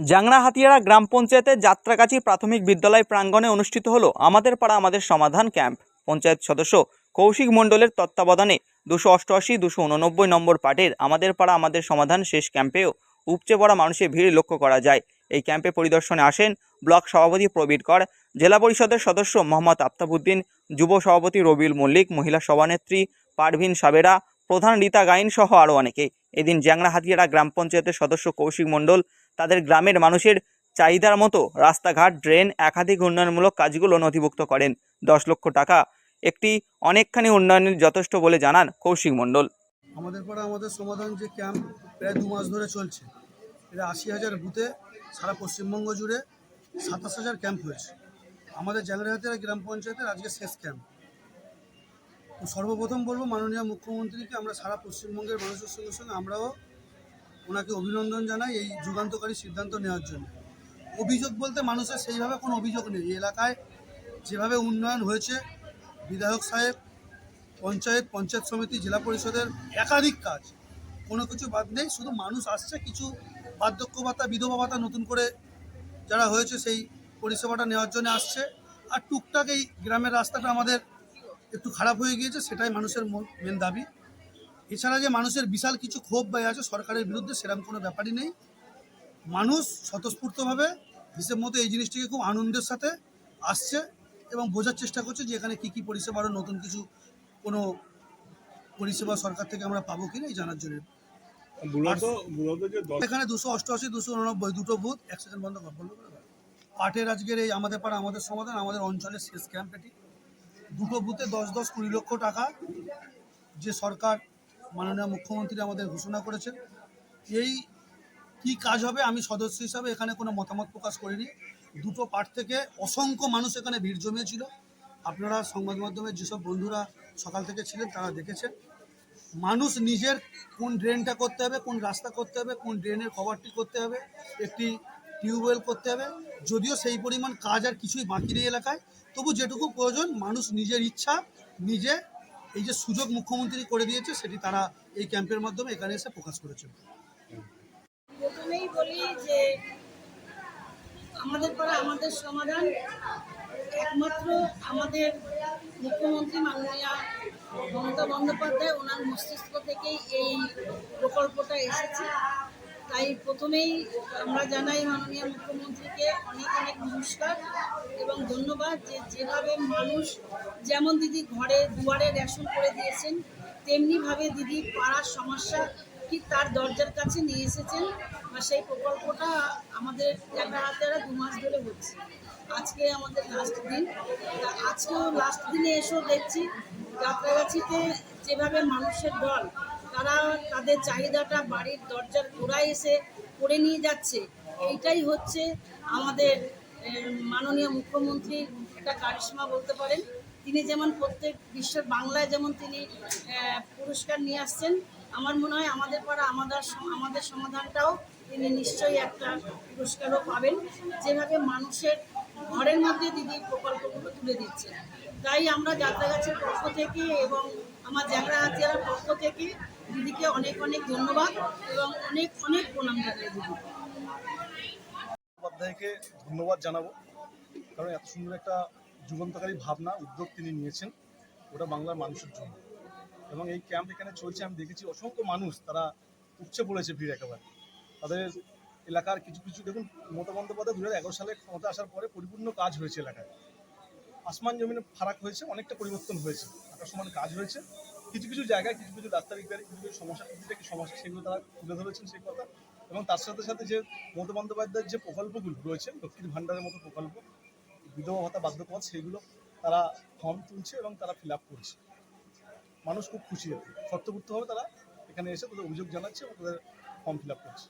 জাংরা হাতিয়ারা গ্রাম পঞ্চায়েতের যাত্রাগাছি প্রাথমিক বিদ্যালয় প্রাঙ্গণে অনুষ্ঠিত হলো আমাদের পাড়া আমাদের সমাধান ক্যাম্প। পঞ্চায়েত সদস্য কৌশিক মণ্ডলের তত্ত্বাবধানে দুশো অষ্টআশি, দুশো উননব্বই নম্বর পার্টের আমাদের পাড়া আমাদের সমাধান শেষ ক্যাম্পেও উপচে পড়া মানুষের ভিড় লক্ষ্য করা যায়। এই ক্যাম্পে পরিদর্শনে আসেন ব্লক সভাপতি প্রবীর কর, জেলা পরিষদের সদস্য মোহাম্মদ আফতাবুদ্দিন যুব সভাপতি রবিউল মল্লিক, মহিলা সভানেত্রী পারভিন সাবেরা, প্রধান রীতা গাইন সহ আরও অনেকে। এদিন জ্যাংরা হাতিয়ারা গ্রাম পঞ্চায়েতের সদস্য কৌশিক মণ্ডল তাদের গ্রামের মানুষের চাহিদার মতো রাস্তাঘাট, ড্রেন, একাধিক উন্নয়নমূলক কাজগুলো নথিভুক্ত করেন। দশ লক্ষ টাকা একটি অনেকখানি উন্নয়নের যথেষ্ট বলে জানান কৌশিক মণ্ডল। আমাদের পাড়া আমাদের সমাধান যে ক্যাম্প প্রায় দু মাস ধরে চলছে। এটা আশি হাজার বুথে সারা পশ্চিমবঙ্গ জুড়ে সাতাশ হাজার ক্যাম্প হয়েছে। আমাদের জ্যাংরাহাতের গ্রাম পঞ্চায়েতের আজকে শেষ ক্যাম্প। সর্বপ্রথম বলব মাননীয় মুখ্যমন্ত্রীকে আমরা সারা পশ্চিমবঙ্গের মানুষের সঙ্গে সঙ্গে আমরাও ওনাকে অভিনন্দন জানাই এই যুগান্তকারী সিদ্ধান্ত নেওয়ার জন্য। অভিযোগ বলতে মানুষের সেইভাবে কোনো অভিযোগ নেই। এলাকায় যেভাবে উন্নয়ন হয়েছে, বিধায়ক সাহেব, পঞ্চায়েত পঞ্চায়েত সমিতি, জেলা পরিষদের একাধিক কাজ, কোনো কিছু বাদ নেই, শুধু মানুষ আসছে, কিছু বার্ধক্য ভাতা বিধবা ভাতা নতুন করে যারা হয়েছে সেই পরিষেবাটা নেওয়ার জন্য আসছে। আর টুকটাক এই গ্রামের রাস্তাটা আমাদের একটু খারাপ হয়ে গিয়েছে, সেটাই মানুষের মেন দাবি। এছাড়া যে মানুষের বিশাল কিছু ক্ষোভ বা আছে সরকারের বিরুদ্ধে সেরকম কোনো ব্যাপারই নেই। মানুষ স্বতঃস্ফূর্তভাবে হিসেব মতো এই জিনিসটিকে খুব আনন্দের সাথে আসছে এবং বোঝার চেষ্টা করছে যে এখানে কী কী পরিষেবা আরও নতুন কিছু কোনো পরিষেবা সরকার থেকে আমরা পাবো কিনা এই জানার জন্য। এখানে দুশো অষ্টআশি দুশো উননব্বই দুটো বুথ। এক সেকেন্ড বন্ধ বলল করে পাটের আজকের এই আমাদের পাড়া আমাদের সমাধান আমাদের অঞ্চলের শেষ ক্যাম্প এটি। দুটো বুথে দশ দশ কুড়ি লক্ষ টাকা যে সরকার মাননীয় মুখ্যমন্ত্রী আমাদের ঘোষণা করেছেন। এই কি কাজ হবে আমি সদস্য হিসাবে এখানে কোনো মতামত প্রকাশ করিনি। দুটো পার্ট থেকে অসংখ্য মানুষ এখানে ভিড় জমিয়েছিল। আপনারা সংবাদ মাধ্যমে যেসব বন্ধুরা সকাল থেকে ছিলেন তারা দেখেছেন। মানুষ নিজের কোন ড্রেনটা করতে হবে, কোন রাস্তা করতে হবে, কোন ড্রেনের কভারটি করতে হবে, একটি টিউবওয়েল করতে হবে। যদিও সেই পরিমাণ কাজ আর কিছুই বাকি নেই এলাকায়, তবু যেটুকু প্রয়োজন মানুষ নিজের ইচ্ছা, নিজে এই যে সুযোগ মুখ্যমন্ত্রী করে দিয়েছে, সেটি তারা এই ক্যাম্পের মাধ্যমে এখানে এসে প্রকাশ করেছে প্রথমেই বলি যে আমাদের পাড়া আমাদের সমাধান, একমাত্র আমাদের মুখ্যমন্ত্রী মাননীয়া মমতা বন্দ্যোপাধ্যায়, ওনার মস্তিষ্ক থেকেই এই প্রকল্পটা এসেছে। তাই প্রথমেই আমরা জানাই মাননীয় মুখ্যমন্ত্রীকে অনেক অনেক নমস্কার ধন্যবাদ যে যেভাবে মানুষ, যেমন দিদি ঘরে দুয়ারে রেশন করে দিয়েছেন, তেমনিভাবে দিদি পাড়ার সমস্যা ঠিক তার দরজার কাছে নিয়ে এসেছেন বা সেই প্রকল্পটা আমাদের একটা হাতেরা দু মাস ধরে হচ্ছে। আজকে আমাদের লাস্ট দিন। তা আজকেও লাস্ট দিনে এসেও দেখছি যাত্রাগাছিতে যেভাবে মানুষের দল, তারা তাদের চাহিদাটা বাড়ির দরজার গোড়ায় এসে করে নিয়ে যাচ্ছে, এইটাই হচ্ছে আমাদের মাননীয় মুখ্যমন্ত্রীর একটা কারিশ্মা বলতে পারেন। তিনি যেমন প্রত্যেক বিশ্বের বাংলায় যেমন তিনি পুরস্কার নিয়ে আসছেন, আমার মনে হয় আমাদের পাড়া আমাদের আমাদের সমাধানটাও তিনি নিশ্চয়ই একটা পুরস্কারও পাবেন। যেভাবে মানুষের ঘরের মধ্যে দিদি প্রকল্পগুলো তুলে দিচ্ছেন। তাই আমরা যাত্রাগাছের পক্ষ থেকে এবং আমার জ্যাংরা হাতিয়ার পক্ষ থেকে দিদিকে অনেক অনেক ধন্যবাদ এবং অনেক অনেক প্রণাম জানাই দিদি। উপাধ্যায়কে ধন্যবাদ জানাব। কারণ এত সুন্দর একটা যুগান্তকারী ভাবনা, উদ্যোগ তিনি নিয়েছেন। ওটা বাংলার মানুষের জন্য। এবং এই ক্যাম্প এখানে চলছে, আমি দেখেছি অসংখ্য মানুষ তারা উপচে পড়েছে ভিড় একেবারে। তাদের এলাকার কিছু কিছু, দেখুন, মমতা বন্দ্যোপাধ্যায় দু হাজার এগারো সালে ক্ষমতা আসার পরে পরিপূর্ণ কাজ হয়েছে এলাকায়। আসমান জমিনে ফারাক হয়েছে, অনেকটা পরিবর্তন হয়েছে। আকাশ সমান কাজ হয়েছে। কিছু কিছু জায়গায় কিছু কিছু রাস্তা বিজ্ঞানী কিছু কিছু সমস্যা কিছুটা কি সমস্যা, সেগুলো তারা তুলে ধরেছেন সেই কথা। এবং তার সাথে সাথে যে মমতা বন্দ্যোপাধ্যায়ের যে প্রকল্পগুলো রয়েছে লক্ষ্মীর ভাণ্ডারের মতো প্রকল্প, বিধবা ভাতা বাধ্যপথ সেগুলো তারা ফর্ম তুলছে এবং তারা ফিল আপ করছে। মানুষ খুব খুশি হবে শর্তভুক্তভাবে তারা এখানে এসে তাদের অভিযোগ জানাচ্ছে এবং তাদের ফর্ম ফিল আপ করছে।